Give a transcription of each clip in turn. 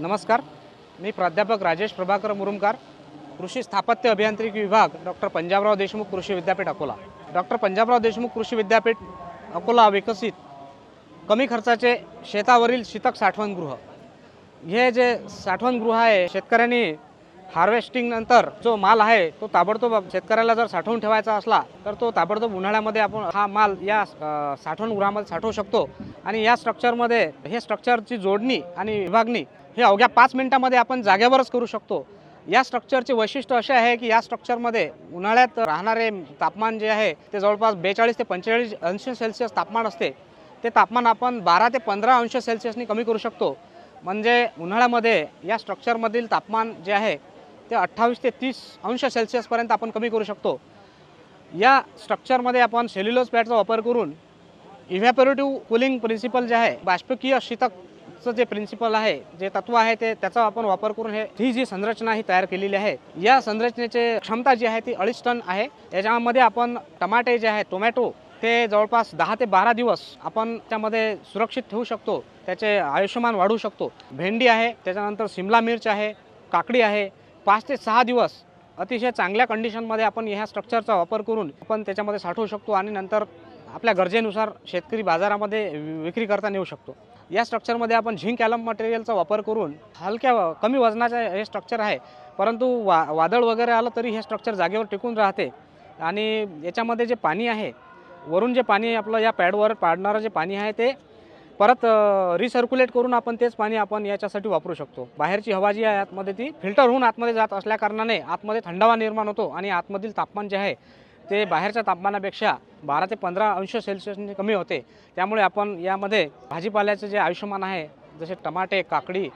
नमस्कार. मी प्राध्यापक राजेश प्रभाकर मुरुमकार कृषी स्थापत्य अभियांत्रिकी विभाग डॉक्टर पंजाबराव देशमुख कृषी विद्यापीठ अकोला. डॉक्टर पंजाबराव देशमुख कृषी विद्यापीठ अकोला विकसित कमी खर्चाचे शेतावरील शीतक साठवणगृह. हे जे साठवणगृह आहे शेतकऱ्यांनी हार्वेस्टिंगनंतर जो माल आहे तो ताबडतोब शेतकऱ्याला जर साठवून ठेवायचा असला तर तो ताबडतोब उन्हाळ्यामध्ये आपण हा माल या साठवणगृहामध्ये साठवू शकतो. आणि या स्ट्रक्चरमध्ये हे स्ट्रक्चरची जोडणी आणि विभागणी हे अवघ्या पाच मिनिटामध्ये आपण जागेवरच करू शकतो. या स्ट्रक्चरचे वैशिष्ट्य असे आहे की या स्ट्रक्चरमध्ये उन्हाळ्यात राहणारे तापमान जे आहे ते जवळपास बेचाळीस ते पंचेचाळीस अंश सेल्सिअस तापमान असते. ते तापमान आपण बारा ते पंधरा अंश सेल्सिअसनी कमी करू शकतो. म्हणजे उन्हाळ्यामध्ये या स्ट्रक्चरमधील तापमान जे आहे ते अठ्ठावीस ते तीस अंश सेल्सिअसपर्यंत आपण कमी करू शकतो. या स्ट्रक्चरमध्ये आपण सेल्युलोज पॅडचा वापर करून इव्हॅपोरेटिव्ह कुलिंग प्रिन्सिपल जे आहे बाष्पकीय शीतक चं जे प्रिन्सिपल आहे जे तत्व आहे ते त्याचा आपण वापर करून हे ही जी संरचना ही तयार केलेली आहे या संरचनेची क्षमता जी आहे ती अडीच टन आहे. याच्यामध्ये आपण टमाटे जे आहे टोमॅटो ते जवळपास दहा ते बारा दिवस आपण त्यामध्ये सुरक्षित ठेवू शकतो त्याचे आयुष्यमान वाढवू शकतो. भेंडी आहे त्याच्यानंतर सिमला मिर्च आहे काकडी आहे पाच ते सहा दिवस अतिशय चांगल्या कंडिशनमध्ये आपण ह्या स्ट्रक्चरचा वापर करून आपण त्याच्यामध्ये साठवू शकतो आणि नंतर आपल्या गरजेनुसार शेतकरी बाजारामध्ये विक्री करता नेऊ शकतो. या स्ट्रक्चरमध्ये आपण झिंक ॲलम मटेरियलचा वापर करून हलक्या कमी वजनाचं हे स्ट्रक्चर आहे. परंतु वा वादळ वगैरे आलं तरी हे स्ट्रक्चर जागेवर टिकून राहते. आणि याच्यामध्ये जे पाणी आहे वरून जे पाणी आपलं या पॅडवर पाडणारं जे पाणी आहे ते परत रिसर्क्युलेट करून आपण तेच पाणी आपण याच्यासाठी वापरू शकतो. बाहेरची हवा जी आहे आतमध्ये ती फिल्टर होऊन आतमध्ये जात असल्याकारणाने आतमध्ये थंडावा निर्माण होतो आणि आतमधील तापमान जे आहे ते बाहेरच्या तापमानापेक्षा बारा ते पंधरा अंश सेल्सिअसने कमी होते. त्यामुळे आपण यामध्ये भाजीपाल्याचं जे आयुष्यमान आहे जसे टमाटे काकडी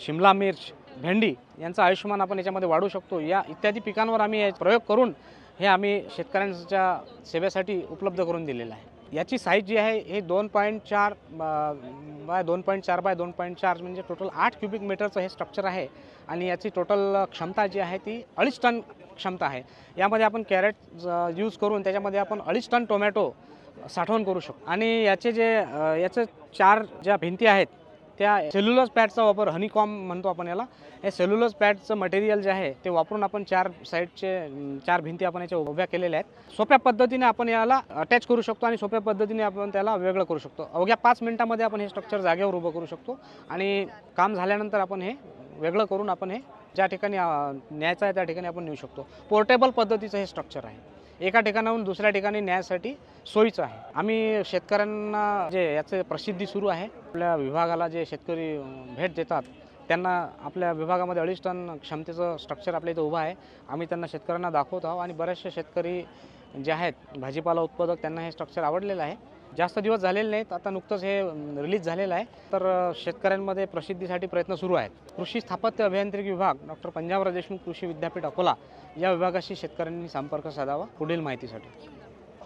शिमला मिर्च भेंडी यांचं आयुष्यमान आपण याच्यामध्ये वाढवू शकतो. या इत्यादी पिकांवर आम्ही प्रयोग करून हे आम्ही शेतकऱ्यांच्या सेवेसाठी उपलब्ध करून दिलेलं आहे. याची साईज जी आहे हे दोन पॉईंट चार बाय दोन पॉईंट चार बाय दोन पॉईंट चार म्हणजे टोटल आठ क्युबिक मीटरचं हे स्ट्रक्चर आहे आणि याची टोटल क्षमता जी आहे ती अडीच टन क्षमता आहे. यामध्ये आपण कॅरेट यूज करून त्याच्यामध्ये आपण अडीच टन टोमॅटो साठवण करू शकतो. आणि याचे जे याचे चार ज्या भिंती आहेत त्या सेल्युलोज पॅडचा वापर हनीकॉम म्हणतो आपण याला. हे सेल्युलोज पॅडचं मटेरियल जे आहे ते वापरून आपण चार साईडचे चार भिंती आपण याच्या उभ्या केलेल्या आहेत. सोप्या पद्धतीने आपण याला अटॅच करू शकतो आणि सोप्या पद्धतीने आपण त्याला वेगळं करू शकतो. अवघ्या पाच मिनिटामध्ये आपण हे स्ट्रक्चर जागेवर उभं करू शकतो. आणि काम झाल्यानंतर आपण हे वेगळं करून आपण हे ज्या ठिकाणी न्यायचं आहे त्या ठिकाणी आपण नेऊ शकतो. पोर्टेबल पद्धतीचं हे स्ट्रक्चर आहे. एका ठिकाणाहून दुसऱ्या ठिकाणी न्यायसाठी सोयीचं आहे. आम्ही शेतकऱ्यांना जे याचे प्रसिद्धी सुरू आहे आपल्या विभागाला जे शेतकरी भेट देतात त्यांना आपल्या विभागामध्ये अडीच टन क्षमतेचं स्ट्रक्चर आपल्या इथं उभं आहे. आम्ही त्यांना शेतकऱ्यांना दाखवत आहोत आणि बरेचसे शेतकरी जे आहेत भाजीपाला उत्पादक त्यांना हे स्ट्रक्चर आवडलेलं आहे. जास्त दिवस झालेले नाहीत. आता नुकतंच हे रिलीज झालेलं आहे. तर शेतकऱ्यांमध्ये प्रसिद्धीसाठी प्रयत्न सुरू आहेत. कृषी स्थापत्य अभियांत्रिकी विभाग डॉक्टर पंजाबराव देशमुख कृषी विद्यापीठ अकोला या विभागाशी शेतकऱ्यांनी संपर्क साधावा पुढील माहितीसाठी.